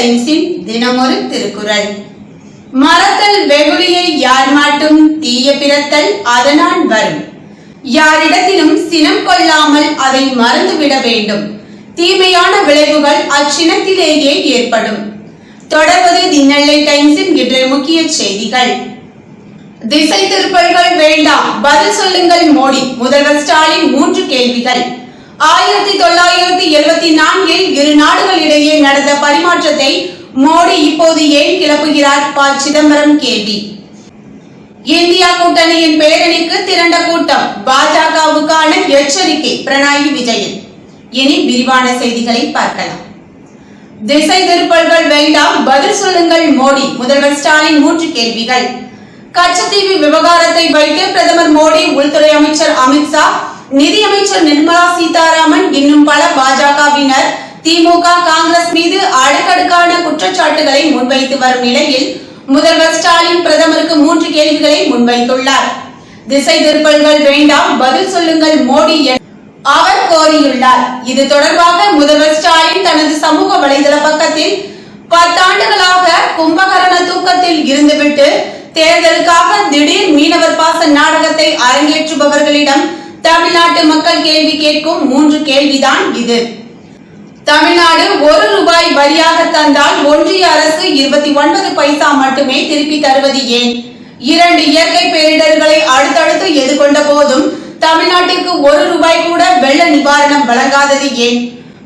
டைம்ஸின் தினமொரு திருக்குறள். மறத்தல் வெகுளியை யார் மாட்டும் தீய பிறத்தல் அதனால் வரும். யாரிடத்திலும் சினம் கொள்ளாமல் அதை மறந்துவிட வேண்டும். தீமையான விளைவுகள் அச்சினத்திலேயே ஏற்படும். தொடர்வது தி டைம்ஸின் இன்றைய முக்கிய செய்திகள். திசை திருப்பல்கள் வேண்டாம். பதில் சொல்லுங்கள் மோடி. முதல்வர் ஸ்டாலின் மூன்று கேள்விகள். ஆயிரத்தி தொள்ளாயிரத்தி எழுபத்தி நான்கில் இரு நாடுகளிடையே நடந்த பரிமாற்றத்தை மோடி இப்போது ஏன் கிளப்புகிறார்? ப. சிதம்பரம் கேள்வி. இந்தியா கூட்டணியின் பேரணிக்கு திரண்ட கூட்டம். பாஜகவுக்கான எச்சரிக்கை. பிரணாயி விஜயன். இனி விரிவான செய்திகளை பார்க்கலாம். திசை திருப்பல்கள் வேண்டாம். பதில் சொல்லுங்கள் மோடி. முதல்வர் ஸ்டாலின் மூன்று கேள்விகள். கச்சத்தீவு விவகாரத்தை வைத்து பிரதமர் மோடி உள்துறை அமைச்சர் அமித்ஷா நிதியமைச்சர் நிர்மலா சீதாராமன் இன்னும் பல பாஜகவினர் திமுக காங்கிரஸ் மீது அடுக்கடுக்கான குற்றச்சாட்டுகளை முன்வைத்து வரும் நிலையில் முதல்வர் ஸ்டாலின் பிரதமருக்கு மூன்று கேள்விகளை முன்வைத்துள்ளார். திசை திருப்பல்கள் வேண்டாம் பதில் சொல்லுங்கள் மோடி என அவர் கோரியுள்ளார். இது தொடர்பாக முதல்வர் ஸ்டாலின் தனது சமூக வலைதள பக்கத்தில் பத்தாண்டுகளாக கும்பகரண தூக்கத்தில் இருந்துவிட்டு தேர்தலுக்காக திடீர் மீனவர் பாச நாடகத்தை அரங்கேற்றுபவர்களிடம் தமிழ்நாட்டு மக்கள் கேள்வி கேட்கும் மூன்று கேள்விதான் இது. தமிழ்நாடு ஒரு ரூபாய் வரியாக தந்தால் ஒன்றிய அரசு இருபத்தி ஒன்பது பைசா மட்டுமே திருப்பி தருவது ஏன்? இரண்டு இயற்கை பேரிடர்களை அடுத்தடுத்து எதிர்கொண்ட போதும் தமிழ்நாட்டிற்கு ஒரு ரூபாய் கூட வெள்ள நிவாரணம் வழங்காதது ஏன்?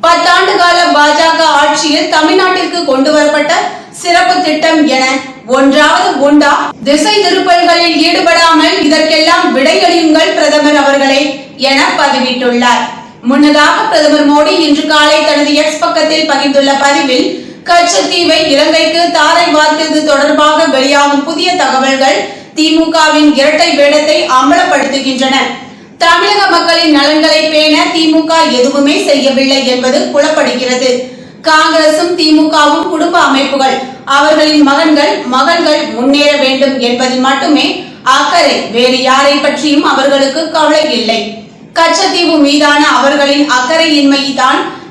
பத்தாண்டு கால பாஜக ஆட்சியில் தமிழ்நாட்டிற்கு கொண்டு வரப்பட்ட சிறப்பு திட்டம் என ஒன்றாவது உண்டா திசை திருப்பல்களில் ஈடுபடாமல் இதற்கெல்லாம் விடையளியுங்கள் பிரதமர் அவர்களே என பதிவிட்டுள்ளார். முன்னதாக பிரதமர் மோடி இன்று காலை தனது எக்ஸ் பக்கத்தில் பகிர்ந்துள்ள பதிவில் கச்சத்தீவை இலங்கைக்கு தாரை வார்த்தது தொடர்பாக வெளியாகும் புதிய தகவல்கள் திமுகவின் இரட்டை வேடத்தை அமலப்படுத்துகின்றன தமிழக மக்களின் நலன்களை பேண திமுக எதுவுமே செய்யவில்லை என்பது புலப்படுகிறது. காங்கிரசும் திமுகவும் குடும்ப அமைப்புகள். அவர்களின் மகன்கள் மகள்கள் முன்னேற வேண்டும் என்பதில் மட்டுமே அக்கறை. வேறு யாரை பற்றியும் அவர்களுக்கு கவலை இல்லை. கச்சத்தீவு மீதான அவர்களின் அக்கறையின்மை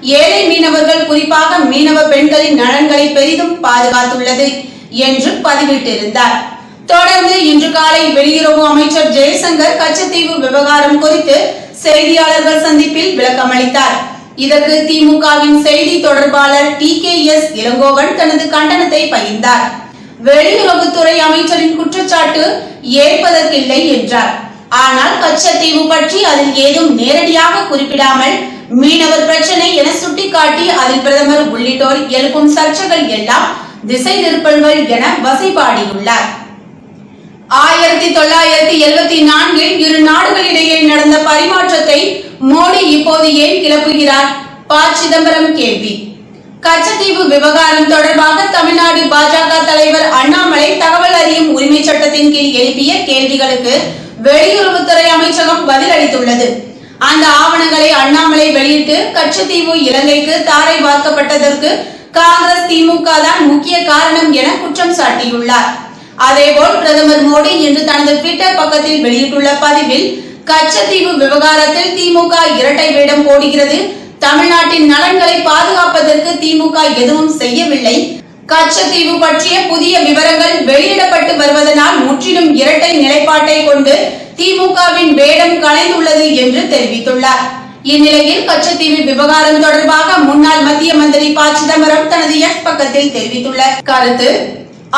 ஏழை மீனவர்கள் குறிப்பாக மீனவ பெண்களின் நலன்களை பெரிதும் பாதுகாத்துள்ளது என்று பதிவிட்டிருந்தார். தொடர்ந்து இன்று காலை வெளியுறவு அமைச்சர் ஜெயசங்கர் கச்சத்தீவு விவகாரம் குறித்து செய்தியாளர்கள் சந்திப்பில் விளக்கமளித்தார். இதற்கு திமுகவின் செய்தி தொடர்பாளர் டி கே எஸ் இளங்கோவன் தனது கண்டனத்தை பகிர்ந்தார். வெளியுறவுத்துறை அமைச்சரின் குற்றச்சாட்டு ஏற்பதற்கில்லை என்றார். ஆனால் கச்சத்தீவு பற்றி அதில் ஏதும் நேரடியாக குறிப்பிடாமல் மீனவர் பிரச்சனை என சுட்டிக்காட்டி அதில் பிரதமர் உள்ளிட்டோர் எழுப்பும் சர்ச்சைகள் எல்லாம் திசை திருப்பல்கள் என வசைபாடியுள்ளார். ஆயிரத்தி தொள்ளாயிரத்தி எழுபத்தி நான்கில் இரு நாடுகளிடையே நடந்த பரிமாற்றத்தை மோடி இப்போது ஏன் கிளப்புகிறார் ப சிதம்பரம் கேள்வி. கச்சத்தீவு விவகாரம் தொடர்பாக தமிழ்நாடு பாஜக தலைவர் அண்ணாமலை தகவல் அறியும் உரிமை சட்டத்தின் கீழ் எழுப்பிய கேள்விகளுக்கு வெளியுறவுத்துறை அமைச்சகம் பதிலளித்துள்ளது அந்த ஆவணங்களை அண்ணாமலை வெளியிட்டு கச்சத்தீவு இலங்கைக்கு தாரை பார்க்கப்பட்டதற்கு காங்கிரஸ் திமுக தான் முக்கிய காரணம் என குற்றம் சாட்டியுள்ளார். அதேபோல் பிரதமர் மோடி இன்று தனது ட்விட்டர் பக்கத்தில் வெளியிட்டுள்ள பதிவில் கச்சத்தீவு விவகாரத்தில் திமுக இரட்டை வேடம் போடுகிறது. தமிழ்நாட்டின் நலன்களை பாதுகாப்பதற்கு திமுக எதுவும் செய்யவில்லை. கச்சத்தீவு பற்றிய புதிய விவரங்கள் வெளியிடப்பட்டு வருவதனால் முற்றிலும் இரட்டை நிலைப்பாட்டை கொண்டு திமுகவின் வேடம் கலைந்துள்ளது என்று தெரிவித்துள்ளார். இந்நிலையில் கச்சத்தீவு விவகாரம் தொடர்பாக முன்னாள் மத்திய மந்திரி ப. சிதம்பரம் தனது எக்ஸ் பக்கத்தில் தெரிவித்துள்ள கருத்து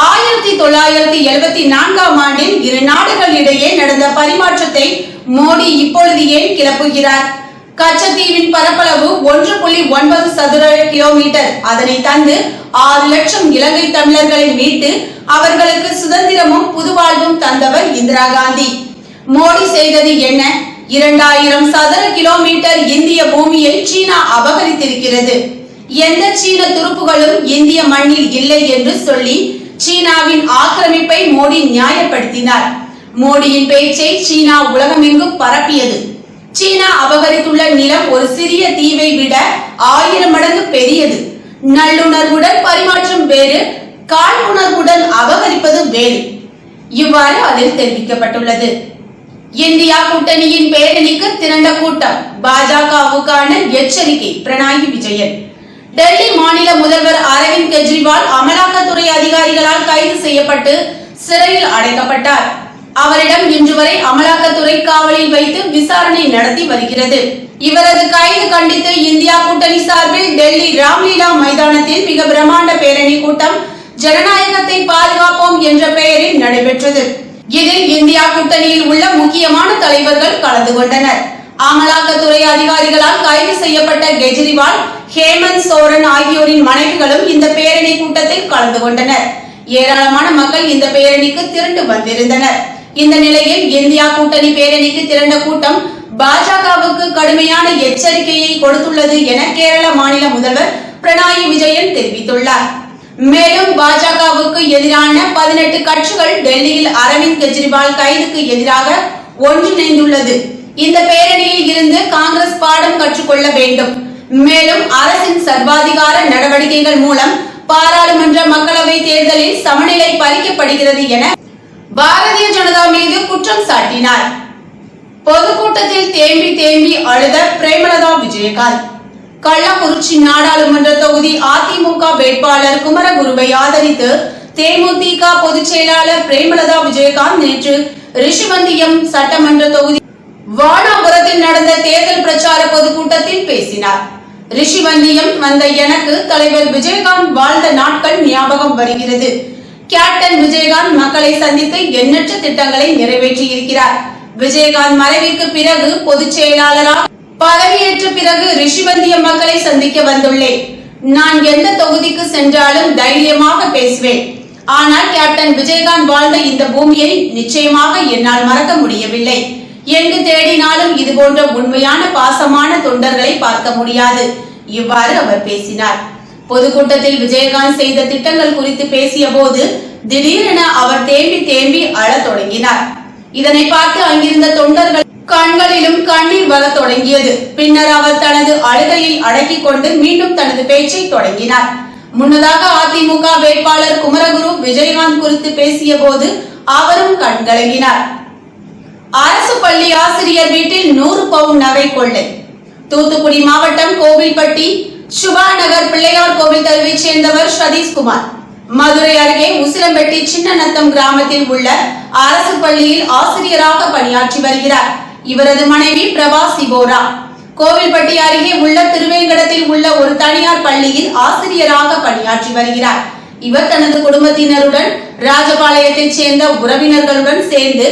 ஆயிரத்தி தொள்ளாயிரத்தி எழுபத்தி நான்காம் ஆண்டில் இரு நாடுகளிடையே நடந்த பரிமாற்றத்தை மோடி இப்பொழுது ஏன் கிளப்புகிறார்? கச்சத்தீவின் பரப்பளவு ஒன்று புள்ளி ஒன்பது சதுர கிலோமீட்டர். அதனை தந்து ஆறு லட்சம் இலங்கை தமிழர்களை மீட்டு அவர்களுக்கு சுதந்திரமும் புதுவாழ்வும் தந்தவர் இந்திரா காந்தி. மோடி செய்தது என்ன? இரண்டாயிரம் சதுர கிலோமீட்டர் இந்திய பூமியை சீனா அபகரித்திருக்கிறது. எந்த சீன துருப்புகளும் இந்திய மண்ணில் இல்லை என்று சொல்லி சீனாவின் ஆக்கிரமிப்பை மோடி நியாயப்படுத்தினார். மோடியின் பேச்சை சீனா உலகமெங்கும் பரப்பியது. சீனா அபகரித்துள்ள நிலம் ஒரு சிறிய தீவை விட ஆயிரம் மடங்கு பெரியது. நல்லுணர்வுடன் பரிமாற்றம் வேறு காழ்ப்புணர்வுடன் அபகரிப்பது வேறு. இவ்வாறு அதில் தெரிவிக்கப்பட்டுள்ளது. இந்தியா கூட்டணியின் பேரணிக்கு திரண்ட கூட்டம் பாஜகவுக்கான எச்சரிக்கை பிரணாயி விஜயன். டெல்லி மாநில முதல்வர் அரவிந்த் கெஜ்ரிவால் அமலாக்கத்துறை அதிகாரிகளால் கைது செய்யப்பட்டு சிறையில் அடைக்கப்பட்டார். அவரிடம் இன்று வரை அமலாக்கத்துறை காவலில் வைத்து விசாரணை நடத்தி வருகிறது. இவரது கைது கண்டித்து இந்தியா கூட்டணி சார்பில் டெல்லி ராம்லீலா மைதானத்தில் மிக பிரம்மாண்ட பேரணி கூட்டம் ஜனநாயகத்தை பாதுகாப்போம் என்ற பெயரில் நடைபெற்றது. இதில் இந்தியா கூட்டணியில் உள்ள முக்கியமான தலைவர்கள் கலந்து கொண்டனர். அமலாக்கத்துறை அதிகாரிகளால் கைது செய்யப்பட்ட கெஜ்ரிவால் ஹேமந்த் சோரன் ஆகியோரின் மனைவிகளும் இந்த பேரணி கூட்டத்தில் கலந்து கொண்டனர். ஏராளமான மக்கள் இந்த பேரணிக்கு திரண்டு வந்திருந்தனர். இந்த நிலையில் இந்தியா கூட்டணி பேரணிக்கு திரண்ட கூட்டம் பாஜகவுக்கு கடுமையான எச்சரிக்கையை கொடுத்துள்ளது என கேரள மாநில முதல்வர் பினராயி விஜயன் தெரிவித்துள்ளார். மேலும் பாஜகவுக்கு எதிரான பதினெட்டு கட்சிகள் டெல்லியில் அரவிந்த் கெஜ்ரிவால் கைதுக்கு எதிராக ஒன்றிணைந்துள்ளது. இந்த பேரணியில் இருந்து காங்கிரஸ் பாடம் கற்றுக்கொள்ள வேண்டும். மேலும் அரசின் சர்வாதிகார நடவடிக்கைகள் மூலம் பாராளுமன்ற மக்களவை தேர்தலில் சமநிலை பறிக்கப்படுகிறது என பாரதிய ஜனதா மீது குற்றம் சாட்டினார். பொதுக்கூட்டத்தில் தேம்பி தேம்பி அழுத பிரேமலதா விஜயகாந்த். கள்ளக்குறிச்சி நாடாளுமன்ற தொகுதி அதிமுக வேட்பாளர் குமரகுருவை ஆதரித்து தேமுதிக பொதுச் செயலாளர் பிரேமலதா விஜயகாந்த் நேற்று ரிஷிவந்தியம் சட்டமன்ற தொகுதி வானாபுரத்தில் நடந்த தேர்தல் பிரச்சார பொதுக்கூட்டத்தில் பேசினார். ரிஷிவந்தியம் வந்த எனக்கு தலைவர் விஜயகாந்த் வாழ்ந்த நாட்கள் ஞாபகம் வருகிறது. கேப்டன் விஜயகாந்த் மக்களை சந்தித்து எண்ணற்ற திட்டங்களை நிறைவேற்றி இருக்கிறார் விஜயகாந்த் மறைவிற்கு பிறகு பொதுச் செயலாளராக பதவியேற்ற பிறகு ரிஷிவந்திய மக்களை சந்திக்க வந்துள்ளேன். நான் எந்த தொகுதிக்கு சென்றாலும் தைரியமாக பேசுவேன். ஆனால் கேப்டன் விஜயகாந்த் வாழ்ந்த இந்த பூமியை நிச்சயமாக என்னால் மறக்க முடியவில்லை. எங்கு தேடினாலும் இது போன்ற உண்மையான பாசமான தொண்டர்களை பார்க்க முடியாது. இவ்வாறு அவர் பேசினார். பொதுக்கூட்டத்தில் விஜயகாந்த் செய்த திட்டங்கள் குறித்து பேசிய போது திடீரென அவர் தேம்பி தேம்பி அழத் தொடங்கினார். இதனை பார்த்து அங்கிருந்த தொண்டர்கள் கண்களிலும் கண்ணீர் வரத் தொடங்கியது. பின்னர் அவர் தனது அழுகையை அடக்கிக் கொண்டு மீண்டும் தனது பேச்சை தொடங்கினார். முன்னதாக அதிமுக வேட்பாளர் குமரகுரு விஜயகாந்த் குறித்து பேசிய போது அவரும் கண்கலங்கினார். அரசு பள்ளி ஆசிரியர் வீட்டில் நூறு பவுன் நகை கொள்ளை. தூத்துக்குடி மாவட்டம் கோவில்பட்டி சுபா நகர் பிள்ளையார் கோவில் தெருவைச் சேர்ந்தவர் சதீஷ்குமார் மதுரை அருகே உசிலம்பட்டி சின்னநத்தம் கிராமத்தில் உள்ள அரசு பள்ளியில் ஆசிரியராக பணியாற்றி வருகிறார். இவரது மனைவி பிரபா சிபோரா கோவில்பட்டி அருகே உள்ள திருவேங்கடத்தில் உள்ள ஒரு தனியார் பள்ளியில் ஆசிரியராக பணியாற்றி வருகிறார். இவர் தனது குடும்பத்தினருடன் ராஜபாளையத்தைச் சேர்ந்த உறவினர்களுடன் சேர்ந்து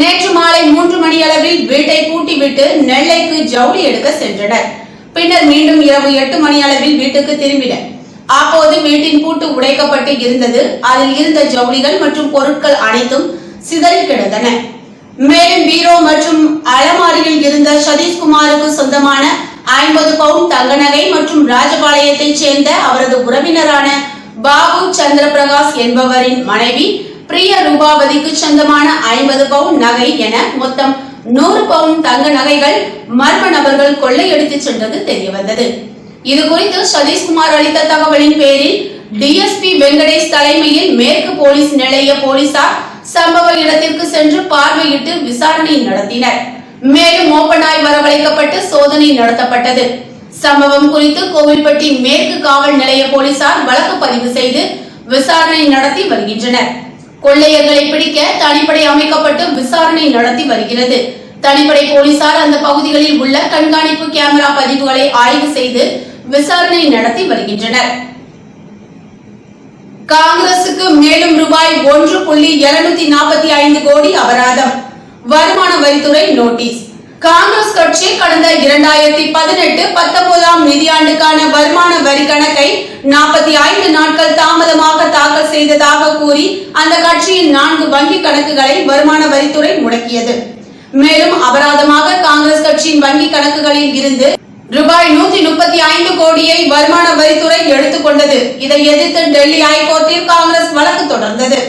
நேற்று மாலை மூன்று மணி அளவில் வீட்டை பூட்டிவிட்டு நெல்லைக்கு ஜவுளி எடுக்க சென்றனர். பின்னர் மீண்டும் இரவு எட்டு மணி அளவில் வீட்டுக்கு திரும்பினர் அப்போது வீட்டின் பூட்டு உடைக்கப்பட்டு இருந்தது. அதில் இருந்த ஜவுளிகள் மற்றும் பொருட்கள் அனைத்தும் சிதறி கிடந்தன. மேலும் பீரோ மற்றும் அலமாரியில் இருந்த சதீஷ்குமாருக்கு சொந்தமான ஐம்பது பவுன் தங்க நகை மற்றும் ராஜபாளையத்தைச் சேர்ந்த அவரது உறவினரான பாபு சந்திரபிரகாஷ் என்பவரின் மனைவி பிரிய ரூபாவதிக்கு சொந்தமான ஐம்பது பவுன் நகை என மொத்தம் நூறு பவுன் தங்க நகைகள் மர்ம நபர்கள் கொள்ளையடித்து சென்றது தெரியவந்தது இது குறித்து சதீஷ்குமார் அளித்த தகவலின் பேரில் டிஎஸ்பி வெங்கடேஷ் தலைமையில் மேற்கு போலீஸ் நிலைய போலீசார் சம்பவ இடத்திற்கு சென்று பார்வையிட்டு விசாரணை நடத்தினர். மேலும் மோப்பனாய் வரவழைக்கப்பட்டு சோதனை நடத்தப்பட்டது. சம்பவம் குறித்து கோவில்பட்டி மேற்கு காவல் நிலைய போலீசார் வழக்கு பதிவு செய்து விசாரணை நடத்தி வருகின்றனர். கொள்ளையர்களை பிடிக்க தனிப்படை அமைக்கப்பட்டு விசாரணை நடத்தி வருகிறது. தனிப்படை போலீசார் அந்த பகுதிகளில் உள்ள கண்காணிப்பு கேமரா பதிவுகளை ஆய்வு செய்து விசாரணை நடத்தி வருகின்றனர். காங்கிரசுக்கு மேலும் ரூபாய் ஒன்று புள்ளி இருநூத்தி நாற்பத்தி ஐந்து கோடி அபராதம். வருமான வரித்துறை நோட்டீஸ். காங்கிரஸ் கட்சி கடந்த இரண்டாயிரத்தி பதினெட்டு பத்தொன்பதாம் நிதியாண்டுக்கான வருமான வரி கணக்கை நாற்பத்தி ஐந்து நாட்கள் தாமதமாக தாக்கல் செய்ததாக கூறி அந்த கட்சியின் நான்கு வங்கி கணக்குகளை வருமான வரித்துறை முடக்கியது. மேலும் அபராதமாக காங்கிரஸ் கட்சியின் வங்கி கணக்குகளில் இருந்து ரூபாய் நூத்தி முப்பத்தி ஐந்து கோடியை வருமான வரித்துறை எடுத்துக்கொண்டது இதை எதிர்த்து டெல்லி ஹைகோர்ட்டில் காங்கிரஸ் வழக்கு தொடர்ந்தது.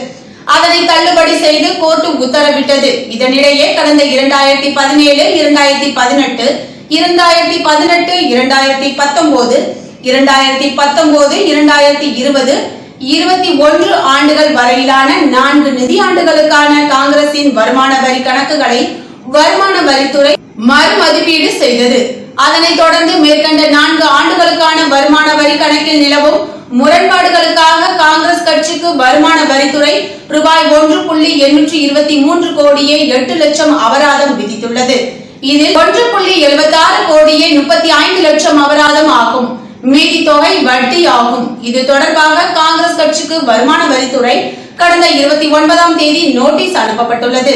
அதனை தள்ளுபடி செய்து கோர்ட்டு உத்தரவிட்டது. இதனிடையே கடந்த இரண்டாயிரத்தி பதினேழு இரண்டாயிரத்தி பதினெட்டு இரண்டாயிரத்தி பதினெட்டு இரண்டாயிரத்தி பத்தொன்பது இரண்டாயிரத்தி பத்தொன்பது இரண்டாயிரத்தி இருபது இருபத்தி ஒன்று ஆண்டுகள் வரையிலான நான்கு நிதியாண்டுகளுக்கான காங்கிரசின் வருமான வரி கணக்குகளை வருமான வரித்துறை மறுமதிப்பீடு செய்தது. அதனைத் தொடர்ந்து மேற்கண்ட நான்கு ஆண்டுகளுக்கான வருமான வரி கணக்கில் நிலவும் முரண்பாடுகளுக்காக காங்கிரஸ் கட்சிக்கு வருமான வரித்துறை ரூபாய் ஒன்று புள்ளி எண்ணூற்றி இருபத்தி மூன்று கோடியே எட்டு லட்சம் அபராதம் விதித்துள்ளது. இதில் ஒன்று புள்ளி எழுபத்தி ஆறு கோடியே முப்பத்தி ஐந்து லட்சம் அபராதம் ஆகும். மீதி தொகை வட்டி ஆகும். இது தொடர்பாக காங்கிரஸ் கட்சிக்கு வருமான வரித்துறை கடந்த இருபத்தி ஒன்பதாம் தேதி நோட்டீஸ் அனுப்பப்பட்டுள்ளது.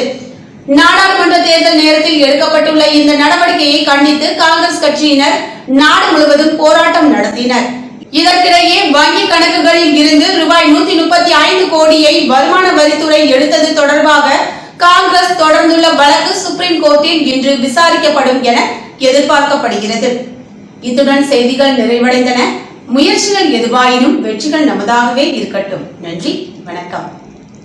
நாடாளுமன்ற தேர்தல் நேரத்தில் எடுக்கப்பட்டுள்ள இந்த நடவடிக்கையை கண்டித்து காங்கிரஸ் கட்சியினர் நாடு முழுவதும் போராட்டம் நடத்தினர். இதற்கிடையே வங்கி கணக்குகளில் இருந்து ரூபாய் நூத்தி முப்பத்தி ஐந்து கோடியை வருமான வரித்துறை எடுத்தது தொடர்பாக காங்கிரஸ் தொடர்ந்துள்ள வழக்கு சுப்ரீம் கோர்ட்டில் இன்று விசாரிக்கப்படும் என எதிர்பார்க்கப்படுகிறது. இத்துடன் செய்திகள் நிறைவடைந்தன. முயற்சிகள் எதுவாயினும் வெற்றிகள் நமதாகவே இருக்கட்டும். நன்றி. வணக்கம்.